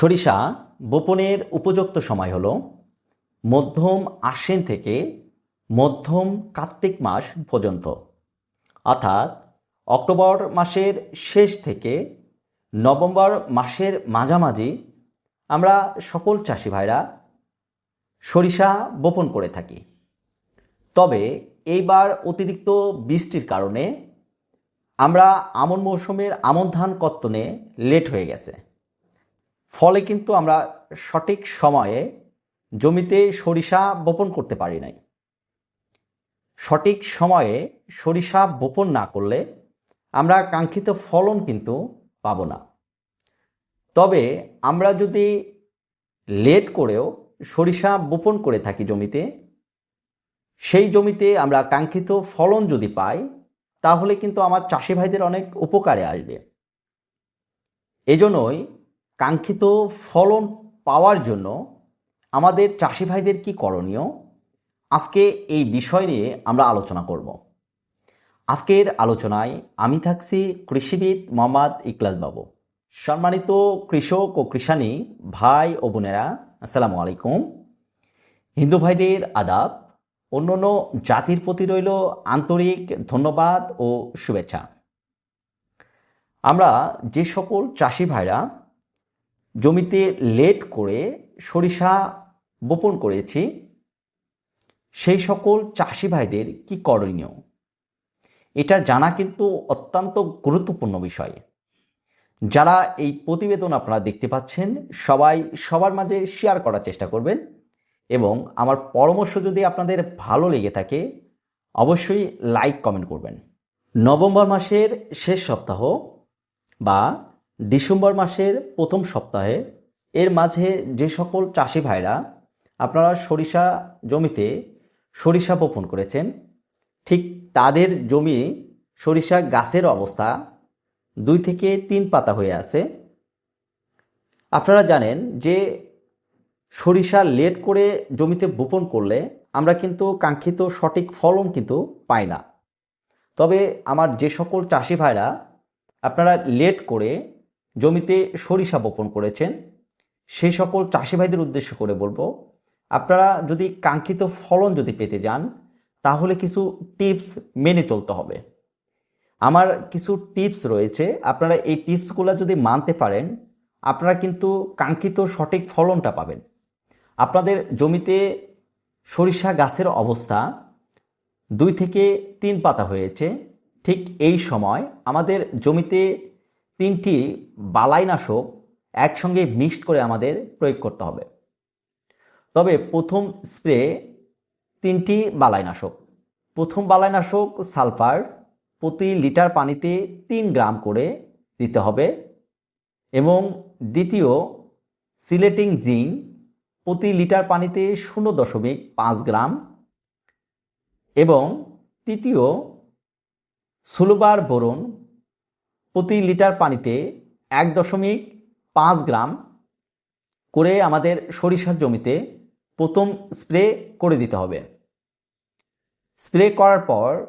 সরিষা বপনের উপযুক্ত সময় হল মধ্যম আশ্বিন থেকে মধ্যম কার্তিক মাস পর্যন্ত। অর্থাৎ অক্টোবর মাসের শেষ থেকে নভেম্বর মাসের মাঝামাঝি আমরা সকল চাষি ভাইরা সরিষা বপন করে থাকি। তবে এইবার অতিরিক্ত বৃষ্টির কারণে আমরা আমন মৌসুমের আমন ধান কর্তনে লেট হয়ে গেছে। ফলে কিন্তু আমরা সঠিক সময়ে জমিতে সরিষা বপন করতে পারি নাই। সঠিক সময়ে সরিষা বপন না করলে আমরা কাঙ্ক্ষিত ফলন কিন্তু পাব না। তবে আমরা যদি লেট করেও সরিষা বপন করে থাকি জমিতে, সেই জমিতে আমরা কাঙ্ক্ষিত ফলন যদি পাই, তাহলে কিন্তু আমার চাষি ভাইদের অনেক উপকারে আসবে। এজন্যই কাঙ্ক্ষিত ফলন পাওয়ার জন্য আমাদের চাষি ভাইদের কি করণীয়? আজকে এই বিষয় নিয়ে আমরা আলোচনা করব। আজকের আলোচনায় আমি থাকছি কৃষিবিদ মোহাম্মদ ইকলাস বাবু। সম্মানিত কৃষক ও কৃষানী ভাই ও বোনেরা, আসসালামু আলাইকুম। হিন্দু ভাইদের আদাব, অন্যান্য জাতির প্রতি রইল আন্তরিক ধন্যবাদ ও শুভেচ্ছা। আমরা যে সকল চাষি ভাইরা জমিতে লেট করে সরিষা বপন করেছি। সেই সকল চাষি ভাইদের কি করণীয়? এটা জানা কিন্তু অত্যন্ত গুরুত্বপূর্ণ বিষয়। যারা এই প্রতিবেদন আপনারা দেখতে পাচ্ছেন, সবাই সবার মাঝে শেয়ার করার চেষ্টা করবেন এবং আমার পরামর্শ যদি আপনাদের ভালো লেগে থাকে, অবশ্যই লাইক কমেন্ট করবেন। নভেম্বর মাসের শেষ সপ্তাহ বা ডিসেম্বর মাসের প্রথম সপ্তাহে এর মাঝে যে সকল চাষি ভাইরা আপনারা সরিষা জমিতে সরিষা বপন করেছেন, ঠিক তাদের জমি সরিষা গাছের অবস্থা দুই থেকে তিন পাতা হয়ে আছে। আপনারা জানেন যে সরিষা লেট করে জমিতে বপন করলে আমরা কিন্তু কাঙ্ক্ষিত সঠিক ফলন কিন্তু পাই না। তবে আমার যে সকল চাষি ভাইরা আপনারা লেট করে জমিতে সরিষা বপন করেছেন সেই সকল চাষি ভাইদের উদ্দেশ্য করে বলব, আপনারা যদি কাঙ্ক্ষিত ফলন যদি পেতে যান, তাহলে কিছু টিপস মেনে চলতে হবে। আমার কিছু টিপস রয়েছে, আপনারা এই টিপসগুলো যদি মানতে পারেন, আপনারা কিন্তু কাঙ্ক্ষিত সঠিক ফলনটা পাবেন। আপনাদের জমিতে সরিষা গাছের অবস্থা দুই থেকে তিন পাতা হয়েছে, ঠিক এই সময় আমাদের জমিতে তিনটি বালাইনাশক একসঙ্গে মিক্সড করে আমাদের প্রয়োগ করতে হবে। তবে প্রথম স্প্রে তিনটি বালাইনাশক। প্রথম বালাইনাশক সালফার প্রতি লিটার পানিতে তিন গ্রাম করে দিতে হবে এবং দ্বিতীয় সিলেটিং জিঙ্ক প্রতি লিটার পানিতে শূন্য দশমিক পাঁচ গ্রাম এবং তৃতীয় সুলবার বোরন প্রতি লিটার পানিতে এক দশমিক পাঁচ গ্রাম করে আমাদের সরিষার জমিতে প্রথম স্প্রে করে দিতে হবে। স্প্রে করার পর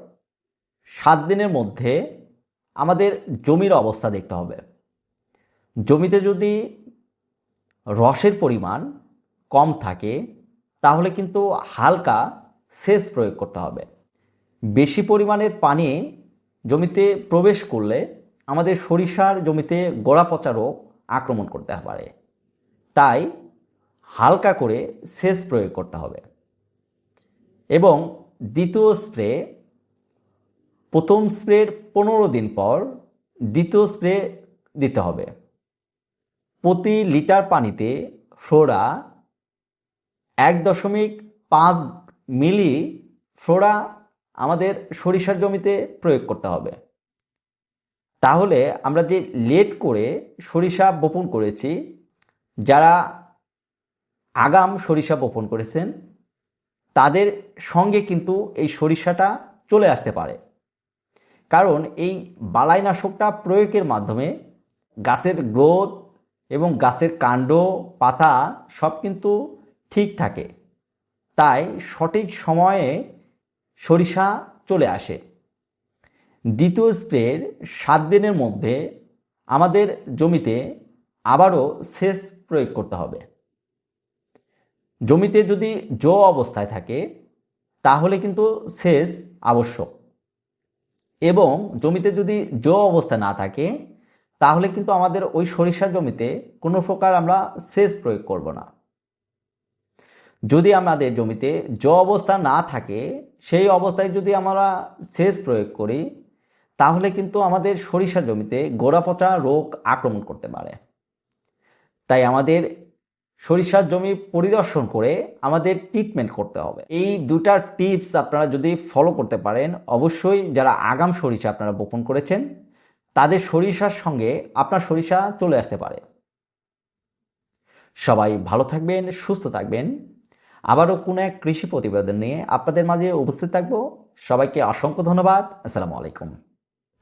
সাত দিনের মধ্যে আমাদের জমির অবস্থা দেখতে হবে। জমিতে যদি রসের পরিমাণ কম থাকে, তাহলে কিন্তু হালকা সেচ প্রয়োগ করতে হবে। বেশি পরিমাণের পানি জমিতে প্রবেশ করলে আমাদের সরিষার জমিতে গোড়া পচা রোগ আক্রমণ করতে পারে। তাই হালকা করে সেচ প্রয়োগ করতে হবে। এবং দ্বিতীয় স্প্রে, প্রথম স্প্রের পনেরো দিন পর দ্বিতীয় স্প্রে দিতে হবে। প্রতি লিটার পানিতে ফ্লোরা এক দশমিক পাঁচ মিলি ফ্লোরা আমাদের সরিষার জমিতে প্রয়োগ করতে হবে। তাহলে আমরা যে লেট করে সরিষা বপন করেছি, যারা আগাম সরিষা বপন করেছেন, তাদের সঙ্গে কিন্তু এই সরিষাটা চলে আসতে পারে। কারণ এই বালাইনাশকটা প্রয়োগের মাধ্যমে গাছের গ্রোথ এবং গাছের কাণ্ড, পাতা সব কিন্তু ঠিক থাকে। তাই সঠিক সময়ে সরিষা চলে আসে। দ্বিতীয় স্প্রের সাত দিনের মধ্যে আমাদের জমিতে আবারও সেচ প্রয়োগ করতে হবে। জমিতে যদি জো অবস্থায় থাকে, তাহলে কিন্তু সেচ আবশ্যক। এবং জমিতে যদি জো অবস্থা না থাকে, তাহলে কিন্তু আমাদের ওই সরিষা জমিতে কোনো প্রকার আমরা সেচ প্রয়োগ করব না। যদি আমাদের জমিতে জ অবস্থা না থাকে, সেই অবস্থায় যদি আমরা সেচ প্রয়োগ করি তাহলে কিন্তু আমাদের সরিষা জমিতে গোড়াপচা রোগ আক্রমণ করতে পারে। তাই আমাদের সরিষার জমি পরিদর্শন করে আমাদের ট্রিটমেন্ট করতে হবে। এই দুটা টিপস আপনারা যদি ফলো করতে পারেন, অবশ্যই যারা আগাম সরিষা আপনারা বপন করেছেন, তাদের সরিষার সঙ্গে আপনার সরিষা চলে আসতে পারে। সবাই ভালো থাকবেন, সুস্থ থাকবেন। আবারও কোনো এক কৃষি প্রতিবেদন নিয়ে আপনাদের মাঝে উপস্থিত থাকব। সবাইকে অসংখ্য ধন্যবাদ। আসসালামু আলাইকুম।